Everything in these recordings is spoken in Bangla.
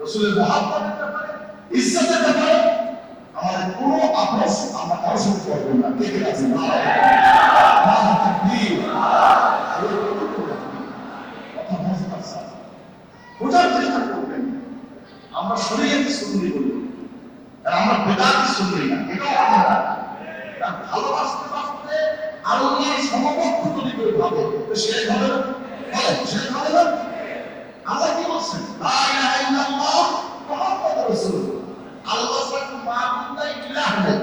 রসুলের ইজ্জতের ব্যাপারে আমাদের কোনো আমরা সাথে করব না। কে কে আছে? আমরা শরীয়তে শুনলি বলি। আর আমরা বেদাতে শুনলি না এটাও আমরা তার ভালোবাসতে বাসতে আল্লাহ সমপক্ষ যদি কেউ ভাবে তো সে ভাবে না বলেন, সে ভাবে না আল্লাহ কি বলছেন লা ইলাহা ইল্লাল্লাহ মুহাম্মাদুর রাসূলুল্লাহ আল্লাহ সাথে মাবুদ নাই ইলাহ নাই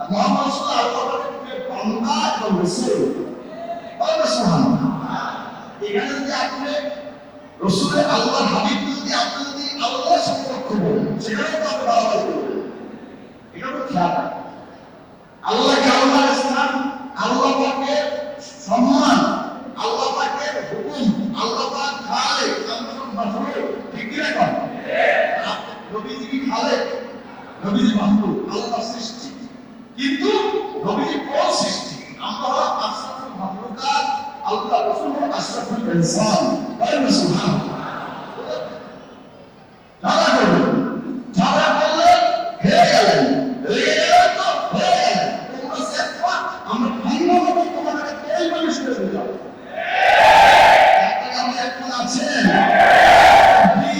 আর মুহাম্মদ রাসূলুল্লাহ আল্লাহর প্রিয় বান্দা এবং রাসূল বলেন না সুবহানাল্লাহ এখানে যদি আপনি রসুলের আল্লাহর হাবিব যদি আপনি যদি আল্লাহ সমকক্ষ বলেন সেখানে তো আপনি বাড়াবাড়ি করবেন। এটা তো খেয়াল। আল্লাহকে আল্লাহর স্থান? আল্লাহ পাকের সম্মান আল্লাহ পাকের হুকুম আল্লাহ পাক খালে আমরুল মাফরুল ঠিক কি রকম নবীজি কি খালে? নবীজি মাহবুব আল্লাহ সৃষ্টি কিন্তু নবীজি কোন সৃষ্টি আমরা হলো আশরাফুল মাখলুকাত আল্লাহ রাসূল হলো আশরাফুল ইনসান বলেন না সুবহানাল্লাহ ঝগড়া করবেন ঝগড়া করলে হেরে গেলেন রেগে গেলেন তো হয়ে গেলেন তোমরা সেফা আমরা ভালো মতো তোমাদেরকে তেল মালিশ করে দিলাম একটা আমরা এখন আছেন জি।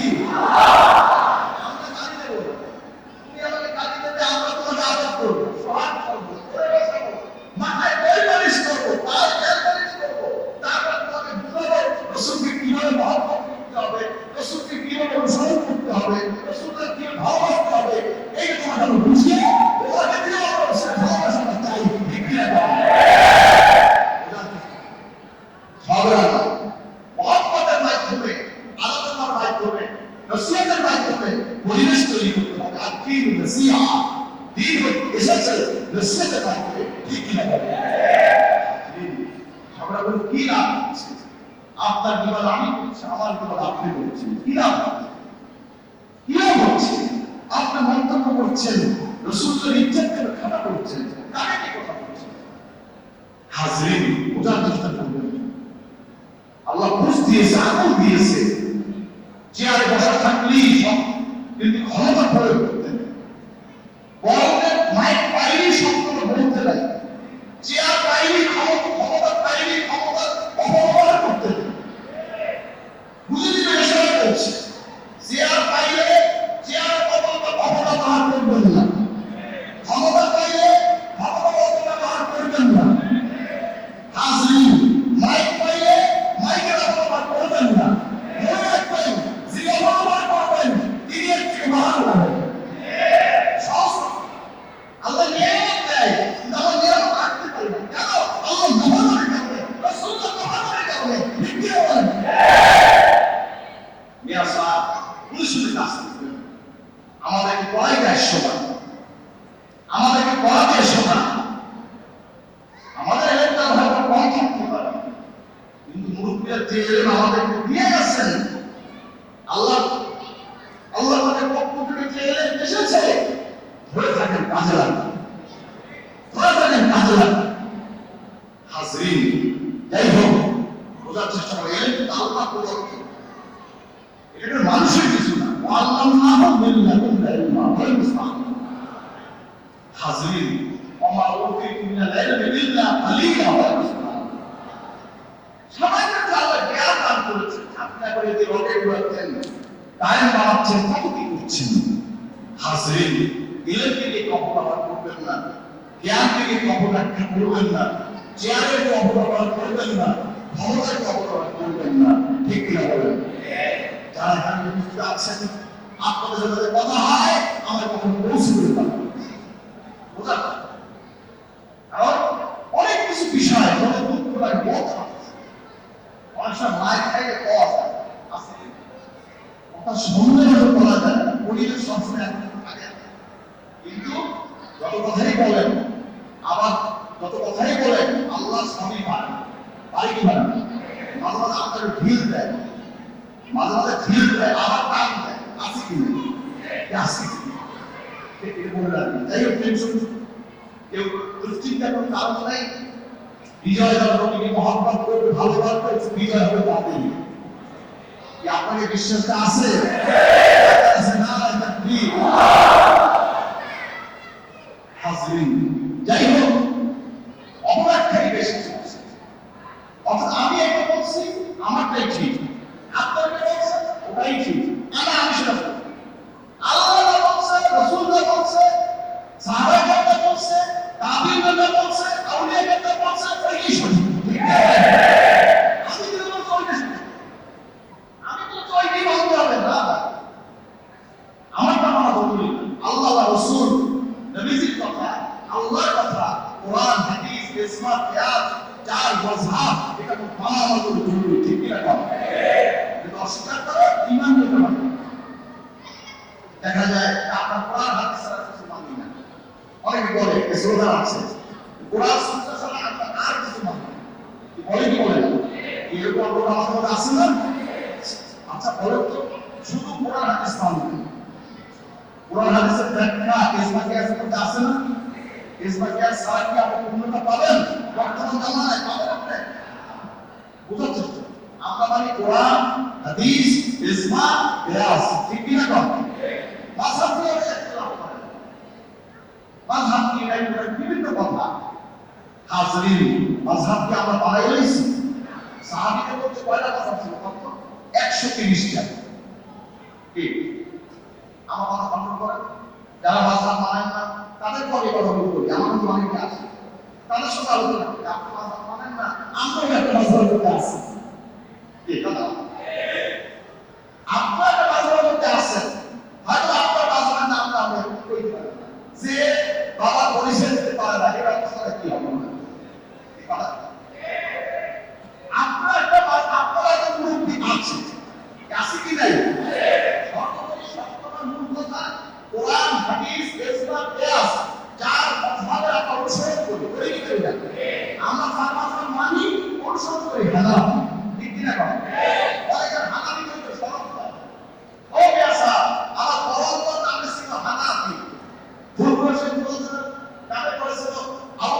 আমরা গালি দেবো তুমি আমাকে গালি দেবে আমরা তোমাকে আদর করব সোহাগ করব করে বসাবো মাথায় তেল মালিশ করব পায়ে তেল মালিশ করব তারপর তোমাকে বুঝাবো রসুলকে কীভাবে মহব্বত করতে হবে রসুলকে কীভাবে অনুসরণ করতে হবে রসুলকে কীভাবে ভালোবাসতে হবে এই তোমাকে আমি বুঝিয়ে তোমাকে দিয়ে আমরা সে ভালোবাসাটা চাই বিক্রিয়া করা ঝগড়া না মহব্বতের দিন নসিহা? দিন কি? কি আপনার করছেন কি কি মন্তব্য করছেন রসুলের ইজ্জতকে খাতা করছেন। কথা বলছেন? হাজরিন বোঝার বুঝ দিয়েছে আগুন দিয়েছে। চেয়ারে বসা থাকলেই সব কিন্তু ক্ষমতা প্রয়োগ করতে নেই বড়দের মাইক পাইলেই সব কোনো বলতে নাই চেয়ার পাইলেই ক্ষমতা ক্ষমতা পাইলেই ক্ষমতা অপব্যবহার করতে নেই বুঝে দিবে এসব করছে চেয়ার পাইলে চেয়ার ক্ষমতা অপব্যবহার করবেন না ক্ষমতা পাইলে ক্ষমতা অপব্যবহার করবেন না হাজরিন মাইক পাইলে মাইকের অপব্যবহার করবেন না মনে রাখবেন যে অপব্যবহার করবেন তিনি এর থেকে মহান হবেন সহজ কথা। আল্লাহ নিয়ামত দেয় কিন্তু আমরা নিয়ামত রাখতে পারি না কেন আল্লাহ মহানের কারণে রাসূলুল্লাহ মহানের কারণে ঠিক কি বলেন মিয়া সাহেব পুলিশের কাজ করবেন আমাদেরকে পড়াই দেয় শোনা আমাদেরকে পড়াতে শোনা আমাদের এলাকা হয়তো কম থাকতে পারে কিন্তু মুরব্বীরা যে এলেন আমাদেরকে দিয়ে গেছেন আল্লাহ আল্লাহ আমাদের পক্ষ থেকে যে এলেন এসেছে ধরে থাকেন কাজে লাগবে ধরে থাকেন কাজে লাগবে হাজরিন যাই হোক বোঝার চেষ্টা করে এলেন কিন্তু আল্লাহ প্রদত্ত এটা মানুষের কিছু না আল্লাহ না হোক মিল্লা মিল্লা ইল্মা বলেন সুবহানাল্লাহ। হাজরিন وما أوتيت من العلم إلا قليلا সামান্য একটু আল্লাহ জ্ঞান দান করেছেন আপনি আবার এতে রকেট উড়াচ্ছেন টাইম বানাচ্ছেন কত কি করছেন হাজরিন ইলেম থেকে অপব্যবহার করবেন না জ্ঞান থেকে অপব্যাখ্যা করবেন না, চেয়ারের অপব্যবহার করবেন না ক্ষমতাকে অপব্যবহার করবেন না, ঠিক কিনা বলেন? যারা এখানে উপস্থিত আছেন, আপনাদের সাথে কথা হয়, আমার কখনো পৌঁছে দিতে পারবেন বোঝা কারণ অনেক কিছু বিষয় মনে দুঃখ লাগে বোধ সময় মায়ের খাইলে কওয়া যায় কথা হয়তো বলা যায়, পরিবেশ সবসময় এখন থাকে না। কিন্তু যত কথাই বলেন, আবার যত কথাই বলেন, আল্লাহ স্বামী কি মাঝে মাঝে আপনাকে ঢিল দেয়। মাঝে মাঝে দেয়, আবার টান দেয়। কি? কোনো করবে আপনাকে বিশ্বাসটা আছে? না মজহাব এটা তো মানা আমাদের জরুরি ঠিক কিনা কম কিন্তু অস্বীকার করে ইমান নিতে পারে দেখা যায় আমরা কোরআন হাদিস ছাড়া কিছু মানি না অনেকে বলে শ্রোতা আছে কোরআন সুন্নাহ ছাড়া আমরা আর কিছু মানি বলে কি বলে এরকম আমাদের মধ্যে আছে না। আচ্ছা বলে তো, শুধু কোরআন হাদিস মানি কোরআন হাদিসের ব্যাখ্যা ইসমা কিয়াস মধ্যে আছে না। ইসমা কিয়াস ছাড়া কি আপনি পূর্ণতা পাবেন? বর্তমান জামানায় পাবেন আপনি? বুঝার আমরা মানে কোরআন, হাদিস ইসমা কিয়াস ঠিক না মাযহাব নিয়ে করে নিয়ে নাই করে বিভিন্ন কথা। হাজরিন মাযহাবকে আমরা বানাই লইছি। সাহাবীদের মধ্যে কয়টা মাযহাব ছিল কত 130 টা আমার কথা কন্ট্রোল করেন? যারা মাঝহাব মানেন না, তাদের পরে কথা বলি। আমার মতো অনেকে আছে। তাদের সাথে আলোচনা আপনি মাঝহাব মানেন না, আমরাও একটা মাঝহাবের মধ্যে আছি। কথা আপনার একটা মাঝহাবের মধ্যে আছেন হয়তো আপনার মাঝহাবের নামটা আমরা কইতে পারি না যে বাবা পরিচয় দিতে পারে না এটা কথাটা কি হবে না এই কথা আপনার একটা মাঝ- আপনার একটা মুরব্বী আছে আছে কি নাই সর্বোপরি সপ্তমের মূল কথা কোরআন হাদিস ইসলাম কিয়াস চার মাযহাবের আমরা অনুসরণ করি করি কি করি না? আমরা চার মাযহাব মানি, অনুসরণ করি হানাফি ঠিক না কম অনেকের হানাফি কিন্তু হয়। ও বিয়াসা আমার পরম্পরা নামে ছিল ভুল করেছেন বলছেন নামে করেছিল আবু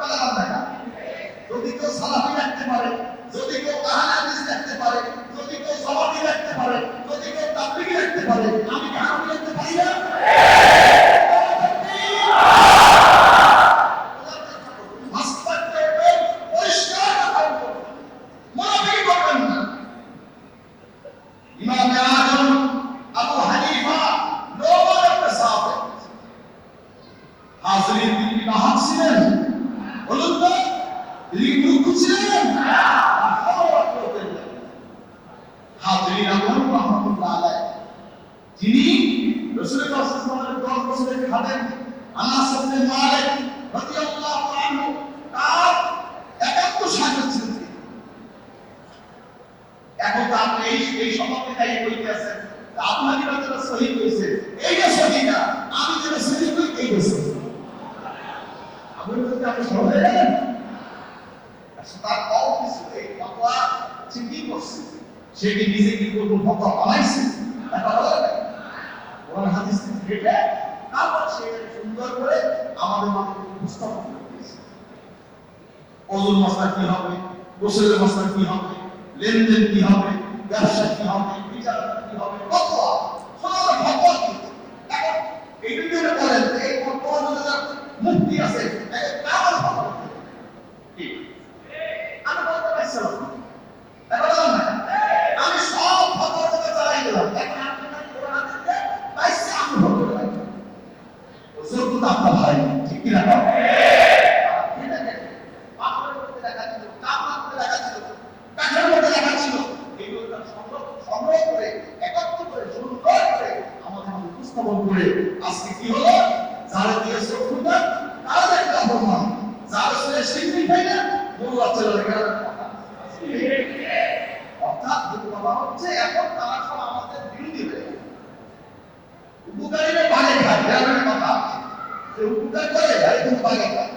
কথা বলা যদি কেউ সালাফি রাখতে পারে, যদি কেউ কাহানা রাখতে পারে, যদি কেউ সমাধি রাখতে পারে, যদি কেউ তাবলিগি রাখতে পারে, আমি কি রাখতে পারি না মাস্টার টেবিল পরিষ্কার কথা বলুন মুনাফিকি করবেন না ইমাম আজম আবু হানিফা নবর একটা সাহাবা হাজরিন তিনি কি নাহাক ছিলেন বলুন তো তিনি কি মূর্খ ছিলেন হাজরিন আবু হানিফা রহমাতুল্লাহ আলাইহি যিনি রাসূল সাল্লাল্লাহু আলাইহি ওয়াসাল্লামের 10 বছরের খাদেম আনাস ইবনে মালিক রাদিয়াল্লাহু আনহু তার ছিলেন। এখন এই এই সমাজে তাই আবু যেটা সহি আমি সহি সহি। আপনি আপনি গেলেন তার ফতোয়া করছে? সে কি নিজে কি করব ফতোয়া বানাইছে এটা হলো না। কোরআন হাদিস থেকে ঘেটে তারপর সে এটাকে সুন্দর করে আমাদের মাঝে উপস্থাপন করে দিয়েছে ওজুর মশলা কি হবে? গোসলের মশলা কি হবে? লেনদেন কি হবে? ব্যবসা কি হবে? বিচার কি হবে? ফতোয়া। সমস্ত ফতোয়া কি এখন এই বলেন এই মুক্তি আছে তাহলে কার ফতোয়া ঠিক আমি বলতে পারছিলাম এখন বললাম না আমি সব ফতোয়ার মধ্যে চালাই দিলাম এখন আপনি না কোরআন হাদিসে পাইছে আমি ফতোয়া লাগবে ওজোর তো আপনার ভাই ঠিক কি না পাথরের মধ্যে লেখা ছিল কাপড়ের মধ্যে লেখা ছিল কাঠের মধ্যে লেখা ছিল এগুলো তার সংগ্রহ সংগ্রহ করে একত্র করে সুন্দর করে উপস্থাপন করে আজকে কি হলো? যারা দিয়েছে তারা একটা অপমান। আসলে না মোল্লা ছেলে অর্থাৎ যেটা বলা হচ্ছে, এখন তারা সব আমাদের বিরোধী হয়ে গেছে। উপকারীরা বাগে খায় কথা। যে উপকার করে আর কিন্তু বাগে খায়।